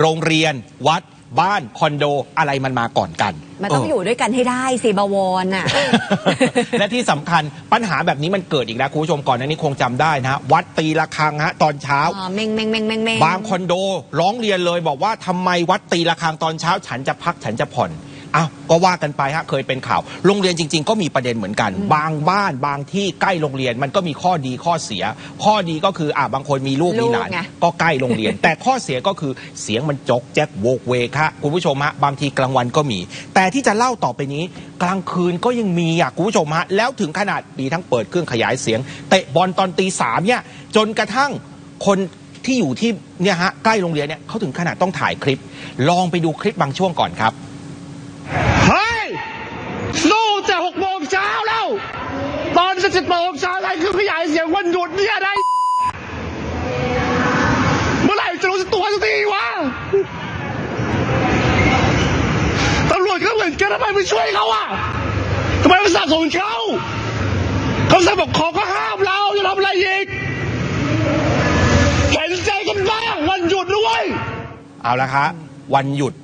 โรงเรียน วัด บ้าน คอนโด อะไรมันมาก่อนกันมันต้องเอยู่ด้วยกันให้ได้สิบวรน่ะ และที่สำคัญปัญหาแบบนี้มันเกิดอีกนะคุณผู้ชมก่อนหน้านี้คงจำได้นะฮะวัดตีระฆังฮะตอนเช้า อ๋อเมงเมงเมงเมงเมง บางคอนโดร้องเรียนเลยบอกว่าทำไมวัดตีระฆังตอนเช้า ฉันจะพักฉันจะผ่อน อ้าวก็ว่ากันไปฮะเคยเป็นข่าว โรงเรียนจริง ๆ ก็มีประเด็นเหมือนกัน บางบ้านบางที่ใกล้โรงเรียนมันก็มีข้อดีข้อเสีย ข้อดีก็คืออ่าบางคนมีลูกมีหลานลูกไงก็ใกล้โรงเรียน แต่ข้อเสียก็คือเสียงมันจกแจ๊กโวกเวกฮะคุณผู้ชมฮะบางทีกลางวันก็มี แต่ที่จะเล่าต่อไปนี้ กลางคืนก็ยังมีอะคุณผู้ชมฮะแล้วถึงขนาดมีทั้งเปิดเครื่องขยายเสียงเตะบอลตอนตีสามเนี่ยจนกระทั่งคนที่อยู่ที่เนี่ยฮะใกล้โรงเรียนเนี่ยเขาถึงขนาดต้องถ่ายคลิป ลองไปดูคลิปบางช่วงก่อนครับ เฮ้ยสู้แต่หกโมงเช้าแล้ว ตอนจะสิบโมงเช้าอะไร คือขยายเสียงวันหยุดเนี่ยได้ เมื่อไหร่จะรู้ตัวสักทีวะตำรวจก็เหมือนกันทำไมไม่ช่วยเขาอะทำไมไม่สนับสนุนเขาเขาสั่งบอกขอก็ห้ามเราจะทำอะไรอีกเห็นใจกันบ้างวันหยุดด้วยเอาละครับวันหยุด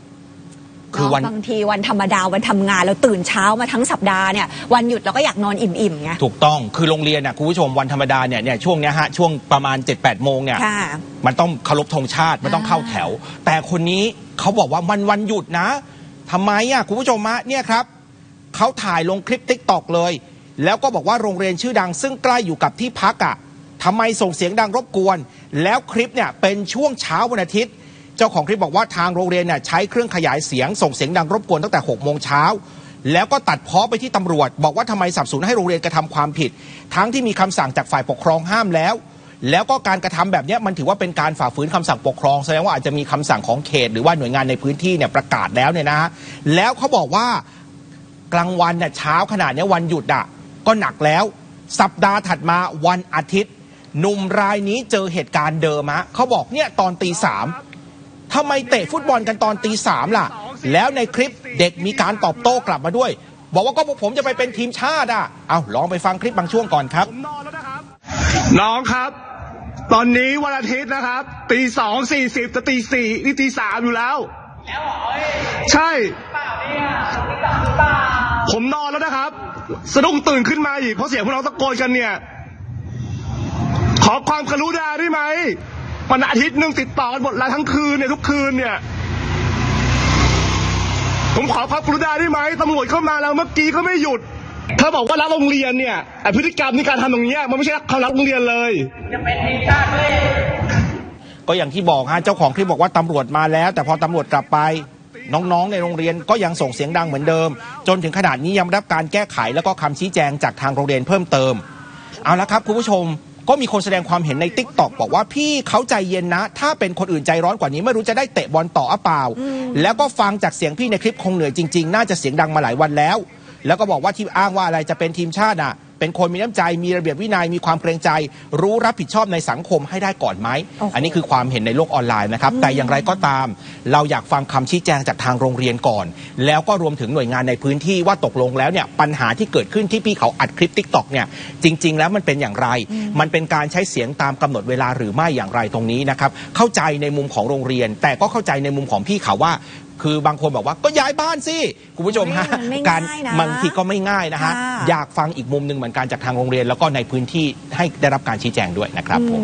คือวันบางทีวันธรรมดาวันทำงานเราตื่นเช้ามาทั้งสัปดาห์เนี่ยวันหยุดเราก็อยากนอนอิ่มๆไงถูกต้องคือโรงเรียนน่ะคุณผู้ชมวันธรรมดาเนี่ยเนี่ยช่วงเนี้ยฮะช่วงประมาณ 7 8 โมงเนี่ยค่ะมันต้องเคารพธงชาติมันต้องอ่าเข้าแถว แต่คนนี้เขาบอกว่าวันวันหยุดนะทำไมอะคุณผู้ชมฮะเนี่ยครับเขาถ่ายลงคลิปติ๊กตอกเลย แล้วก็บอกว่าโรงเรียนชื่อดัง ซึ่งใกล้อยู่กับที่พักอะทำไมส่งเสียงดังรบกวน แล้วคลิปเนี่ยเป็นช่วงเช้าวันอาทิตย์เจ้าของคลิปบอกว่าทางโรงเรียนเนี่ยใช้เครื่องขยายเสียงส่งเสียงดังรบกวนตั้งแต่6โมงเช้าแล้วก็ตัดเพ้อไปที่ตำรวจ บอกว่าทำไมสับสนให้โรงเรียนกระทำความผิด ทั้งที่มีคำสั่งจากฝ่ายปกครองห้ามแล้ว แล้วก็การกระทำแบบนี้มันถือว่าเป็นการฝ่าฝืนคำสั่งปกครองแสดงว่าอาจจะมีคำสั่งของเขต หรือว่าหน่วยงานในพื้นที่เนี่ยประกาศแล้วเนี่ยนะฮะแล้วเขาบอกว่ากลางวันเนี่ยเช้าขนาดนี้วันหยุดอะก็หนักแล้ว สัปดาห์ถัดมาวันอาทิตย์หนุ่มรายนี้เจอเหตุการณ์เดิมฮะเขาบอกเนี่ยตอนตีสาม ทำไมเตะฟุตบอลกันตอนตีสามล่ะ แล้วในคลิปเด็กมีการตอบโต้กลับมาด้วย บอกว่าก็พวกผมจะไปเป็นทีมชาติอะ เอาลองไปฟังคลิปบางช่วงก่อนครับผมนอนแล้วนะครับ น้องครับ ตอนนี้วันอาทิตย์นะครับตีสองสี่สิบจะตีสี่นี่ตีสามอยู่แล้ว ใช่ ผมนอนแล้วนะครับ สะดุ้งตื่นขึ้นมาอีกเพราะเสียงพวกเราตะโกนกันเนี่ย ขอความกรุณาได้ไหม วันอาทิตย์หนึ่งติดต่อกันหมดแล้วทั้งคืนเนี่ยทุกคืนเนี่ย ผมขอความกรุณาได้ไหมตำรวจเข้ามาแล้วเมื่อกี้เขาไม่หยุด ถ้าบอกว่ารักโรงเรียนเนี่ยไอพฤติกรรมในการทำอย่างเงี้ยมันไม่ใช่ควารักโรงเรียนเลย ก็อย่างที่บอกฮะเจ้าของคลิปบอกว่าตำรวจมาแล้ว แต่พอตำรวจกลับไป น้องๆ ในโรงเรียนก็ยังส่งเสียงดังเหมือนเดิม จนถึงขนาดนี้ยังไม่ได้รับการแก้ไขแล้วก็คำชี้แจงจากทางโรงเรียนเพิ่มเติม เอาละครับคุณผู้ชม ก็มีคนแสดงความเห็นในติ๊กตอกบอกว่าพี่เขาใจเย็นนะ ถ้าเป็นคนอื่นใจร้อนกว่านี้ไม่รู้จะได้เตะบอลต่อหรือเปล่า แล้วก็ฟังจากเสียงพี่ในคลิปคงเหนื่อยจริงๆ น่าจะเสียงดังมาหลายวันแล้ว แล้วก็บอกว่าที่อ้างว่าอะไรจะเป็นทีมชาติอะเป็นคนมีน้ำใจมีระเบียบวินัยมีความเกรงใจ รู้รับผิดชอบในสังคมให้ได้ก่อนไหมโอ้โหอันนี้คือความเห็นในโลกออนไลน์นะครับ แต่อย่างไรก็ตาม เราอยากฟังคำชี้แจงจากทางโรงเรียนก่อน แล้วก็รวมถึงหน่วยงานในพื้นที่ว่าตกลงแล้วเนี่ยปัญหาที่เกิดขึ้นที่พี่เขาอัดคลิปติ๊กต็อกเนี่ยจริง ๆ แล้วมันเป็นอย่างไร มันเป็นการใช้เสียงตามกำหนดเวลาหรือไม่อย่างไรตรงนี้นะครับเข้าใจในมุมของโรงเรียน แต่ก็เข้าใจในมุมของพี่เขาว่า คือบางคนบอกว่าก็ย้ายบ้านสิคุณผู้ชมฮะมันไม่การง่ายนะบางทีก็ไม่ง่ายนะฮะค่ะ อยากฟังอีกมุมหนึ่งเหมือนกันจากทางโรงเรียน แล้วก็ในพื้นที่ให้ได้รับการชี้แจงด้วยนะครับผม